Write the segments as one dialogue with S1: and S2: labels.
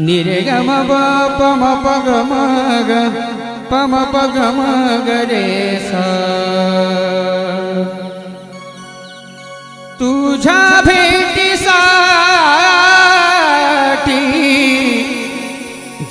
S1: निरेगम प पम पग मग पम पग मग रे सा तुझ्या भेटीसाठी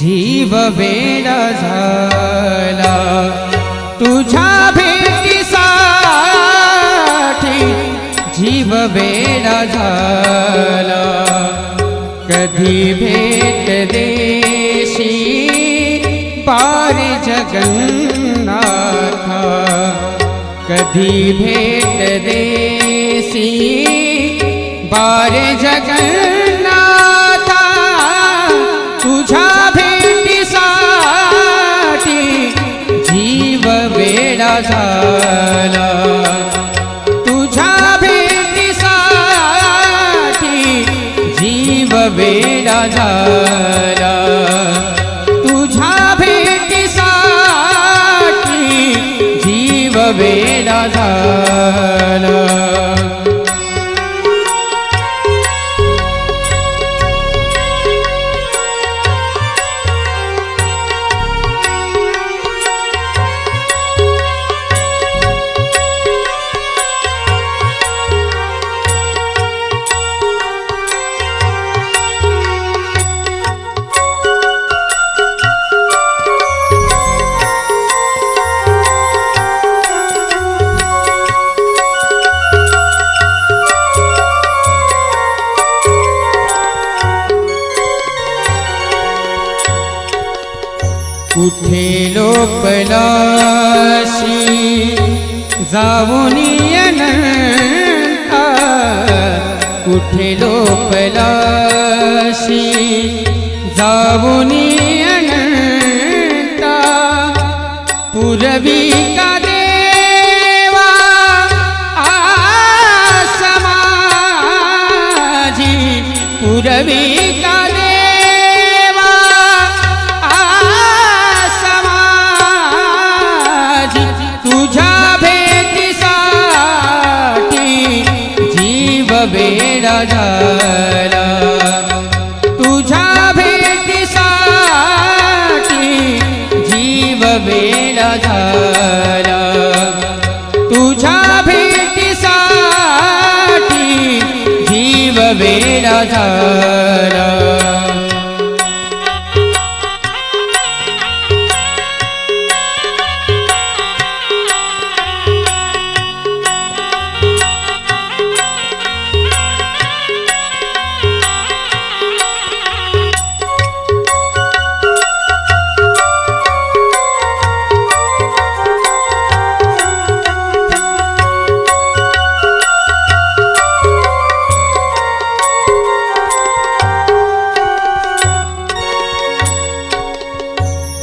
S1: जीव वेड झाला। तुझ्या भेटीसाठी जीव वेड झाला। कधी भेट देशी? पारी जगन्नाथा। कधी भेट देशी? बारे जगन्नाथा। वेडा झाला. तुझ्या भेटीसाठी जीव वेडा झाला. कैलाशी जाऊन कुठे लोपलाशी जाऊन पुरवी का वेळ झाला. तुझ्या भेटीसाठी जीव वेळ झाला.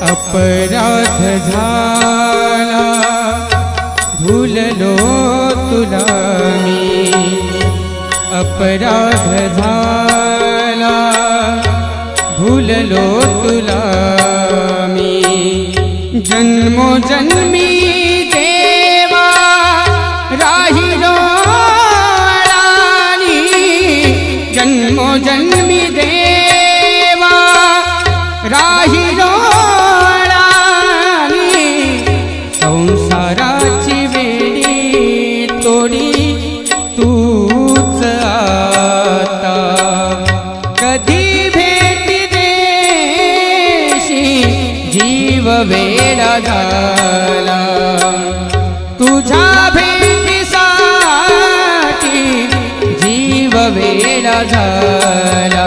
S1: अपराध झाला भूललो तुला मी अपराध झाला भूललो तुला मी जन्मोजन्मी देवा भेटी देशी जीव वेडा झाला. तुझ्या भेटीसाठी जीव वेडा झाला.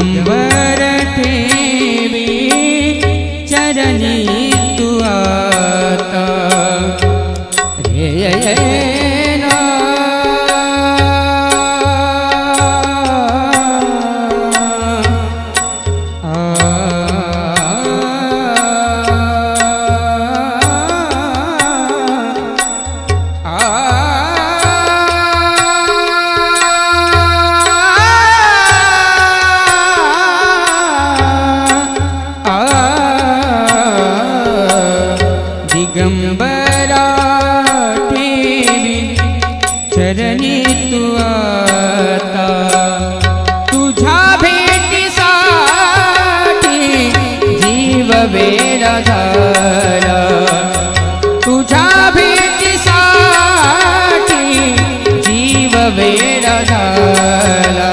S1: ಎಂಬರ तू आता तुझ्या भेटीसाठी जीव वेडा झाला. तुझ्या भेटीसाठी जीव वेडा झाला.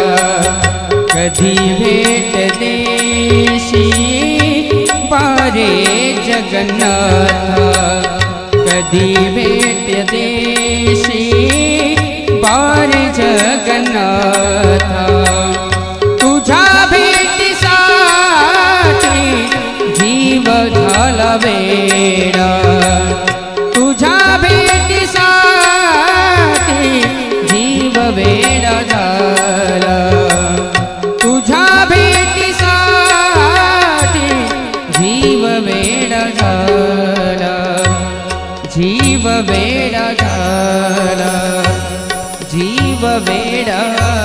S1: कधी भेट देशी पारे जगन्नाथा. कधी भेट વેડાકાર જીવ વેડા